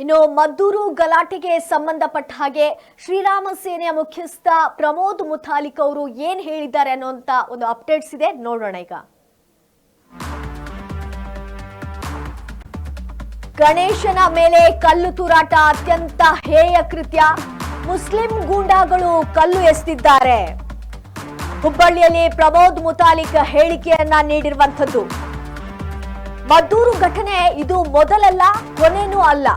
ಇನ್ನು ಮದ್ದೂರು ಗಲಾಟೆಗೆ ಸಂಬಂಧಪಟ್ಟ ಹಾಗೆ ಶ್ರೀರಾಮ ಸೇನೆಯ ಮುಖ್ಯಸ್ಥ ಪ್ರಮೋದ್ ಮುತಾಲಿಕ್ ಅವರು ಏನ್ ಹೇಳಿದ್ದಾರೆ ಅನ್ನುವಂತ ಒಂದು ಅಪ್ಡೇಟ್ಸ್ ಇದೆ. ನೋಡೋಣ ಈಗ. ಗಣೇಶನ ಮೇಲೆ ಕಲ್ಲು ತೂರಾಟ ಅತ್ಯಂತ ಹೇಯ ಕೃತ್ಯ. ಮುಸ್ಲಿಂ ಗೂಂಡಾಗಳು ಕಲ್ಲು ಎಸೆದಿದ್ದಾರೆ ಹುಬ್ಬಳ್ಳಿಯಲ್ಲಿ ಪ್ರಮೋದ್ ಮುತಾಲಿಕ್ ಹೇಳಿಕೆಯನ್ನ ನೀಡಿರುವಂಥದ್ದು. ಮದ್ದೂರು ಘಟನೆ ಇದು ಮೊದಲಲ್ಲ, ಕೊನೆನೂ ಅಲ್ಲ.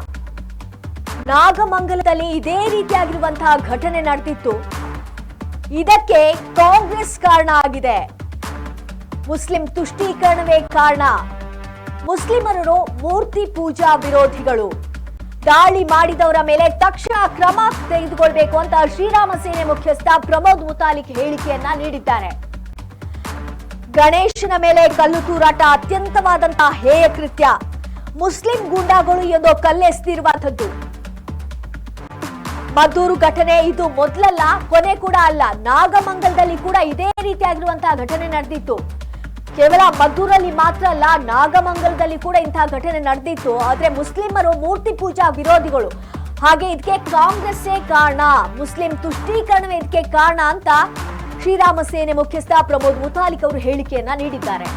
ನಾಗಮಂಗಲದಲ್ಲಿ ಇದೇ ರೀತಿಯಾಗಿರುವಂತಹ ಘಟನೆ ನಡೆದಿತ್ತು. ಇದಕ್ಕೆ ಕಾಂಗ್ರೆಸ್ ಕಾರಣ ಆಗಿದೆ. ಮುಸ್ಲಿಂ ತುಷ್ಟೀಕರಣವೇ ಕಾರಣ. ಮುಸ್ಲಿಮರು ಮೂರ್ತಿ ಪೂಜಾ ವಿರೋಧಿಗಳು. ದಾಳಿ ಮಾಡಿದವರ ಮೇಲೆ ತಕ್ಷಣ ಕ್ರಮ ತೆಗೆದುಕೊಳ್ಬೇಕು ಅಂತ ಶ್ರೀರಾಮ ಸೇನೆ ಮುಖ್ಯಸ್ಥ ಪ್ರಮೋದ್ ಮುತಾಲಿಕ್ ಹೇಳಿಕೆಯನ್ನ ನೀಡಿದ್ದಾರೆ. ಗಣೇಶನ ಮೇಲೆ ಕಲ್ಲು ತೂರಾಟ ಅತ್ಯಂತವಾದಂತಹ ಹೇಯ ಕೃತ್ಯ. ಮುಸ್ಲಿಂ ಗೂಂಡಾಗಳು ಎಂದು ಕಲ್ಲೆಸೆದಿರುವಂಥದ್ದು. ಮದ್ದೂರು ಘಟನೆ ಇದು ಮೊದಲಲ್ಲ, ಕೊನೆ ಕೂಡ ಅಲ್ಲ. ನಾಗಮಂಗಲದಲ್ಲಿ ಕೂಡ ಇದೇ ರೀತಿಯಾಗಿರುವಂತಹ ಘಟನೆ ನಡೆದಿತ್ತು. ಕೇವಲ ಮದ್ದೂರಲ್ಲಿ ಮಾತ್ರ ಅಲ್ಲ, ನಾಗಮಂಗಲದಲ್ಲಿ ಕೂಡ ಇಂತಹ ಘಟನೆ ನಡೆದಿತ್ತು. ಆದ್ರೆ ಮುಸ್ಲಿಮರು ಮೂರ್ತಿ ಪೂಜಾ ವಿರೋಧಿಗಳು. ಹಾಗೆ ಇದಕ್ಕೆ ಕಾಂಗ್ರೆಸ್ಸೇ ಕಾರಣ. ಮುಸ್ಲಿಂ ತುಷ್ಟೀಕರಣವೇ ಇದಕ್ಕೆ ಕಾರಣ ಅಂತ ಶ್ರೀರಾಮ ಸೇನೆ ಮುಖ್ಯಸ್ಥ ಪ್ರಮೋದ್ ಮುತಾಲಿಕ್ ಅವರು ಹೇಳಿಕೆಯನ್ನ ನೀಡಿದ್ದಾರೆ.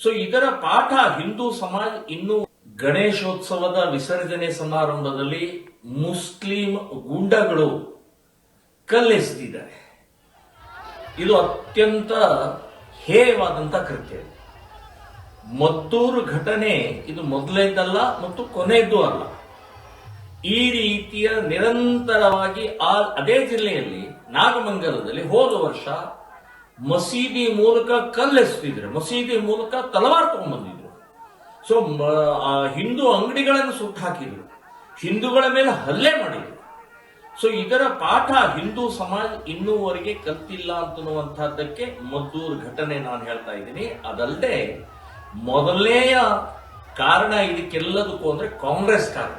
ಸೊ ಇದರ ಪಾಠ ಹಿಂದೂ ಸಮಾಜ ಇನ್ನು ಗಣೇಶೋತ್ಸವದ ವಿಸರ್ಜನೆ ಸಮಾರಂಭದಲ್ಲಿ ಮುಸ್ಲಿಂ ಗುಂಡಗಳು ಕಲ್ಲೆಸೆದಿದ್ದಾರೆ. ಇದು ಅತ್ಯಂತ ಹೇಯವಾದಂತ ಕೃತ್ಯ. ಮತ್ತೂರು ಘಟನೆ ಇದು ಮೊದಲೇದಲ್ಲ ಮತ್ತು ಕೊನೆಯದ್ದು ಅಲ್ಲ. ಈ ರೀತಿಯ ನಿರಂತರವಾಗಿ ಆ, ಅದೇ ಜಿಲ್ಲೆಯಲ್ಲಿ ನಾಗಮಂಗಲದಲ್ಲಿ ಹೋದ ವರ್ಷ ಮಸೀದಿ ಮೂಲಕ ಕಲ್ಲೆಸ್ತಿದ್ರು ಮಸೀದಿ ಮೂಲಕ ತಲವಾರ್ ತಗೊಂಡ್ಬಂದಿದ್ರು ಸೊ ಹಿಂದೂ ಅಂಗಡಿಗಳನ್ನು ಸುಟ್ಟು ಹಾಕಿದ್ರು. ಹಿಂದೂಗಳ ಮೇಲೆ ಹಲ್ಲೆ ಮಾಡಿದ್ರು. ಸೊ ಇದರ ಪಾಠ ಹಿಂದೂ ಸಮಾಜ ಇನ್ನೂವರೆಗೆ ಕಲ್ತಿಲ್ಲ ಅಂತನ್ನುವಂತಹದ್ದಕ್ಕೆ ಮದ್ದೂರು ಘಟನೆ ನಾನು ಹೇಳ್ತಾ ಇದ್ದೀನಿ. ಅದಲ್ಲದೆ, ಮೊದಲನೆಯ ಕಾರಣ ಇದಕ್ಕೆಲ್ಲದಕ್ಕೂ ಅಂದ್ರೆ ಕಾಂಗ್ರೆಸ್ ಕಾರಣ.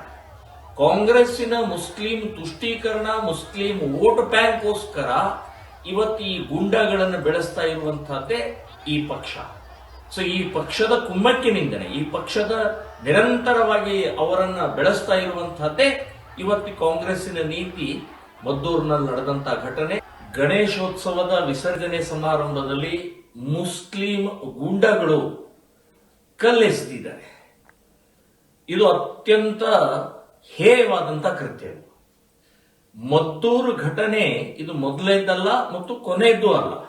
ಕಾಂಗ್ರೆಸ್ಸಿನ ಮುಸ್ಲಿಂ ತುಷ್ಟೀಕರಣ, ಮುಸ್ಲಿಂ ವೋಟ್ ಬ್ಯಾಂಕ್ಗೋಸ್ಕರ ಇವತ್ತು ಈ ಗುಂಡಗಳನ್ನು ಬೆಳೆಸ್ತಾ ಇರುವಂತಹದ್ದೇ ಈ ಪಕ್ಷ. ಸೊ ಈ ಪಕ್ಷದ ಕುಮ್ಮಕ್ಕಿನಿಂದನೇ, ಈ ಪಕ್ಷದ ನಿರಂತರವಾಗಿ ಅವರನ್ನ ಬೆಳೆಸ್ತಾ ಇರುವಂತಹದ್ದೇ ಇವತ್ತು ಕಾಂಗ್ರೆಸ್ಸಿನ ನೀತಿ, ಮದ್ದೂರಿನಲ್ಲಿ ನಡೆದಂತ ಘಟನೆ. ಗಣೇಶೋತ್ಸವದ ವಿಸರ್ಜನೆ ಸಮಾರಂಭದಲ್ಲಿ ಮುಸ್ಲಿಂ ಗುಂಡಗಳು ಕಲ್ಲೆಸೆದಿದ್ದಾರೆ. ಇದು ಅತ್ಯಂತ ಹೇಯವಾದಂತ ಕೃತ್ಯ ಮದ್ದೂರು ಘಟನೆ ಇದು ಮೊದಲೇದ್ದಲ್ಲ ಮತ್ತು ಕೊನೆಯದ್ದು ಅಲ್ಲ.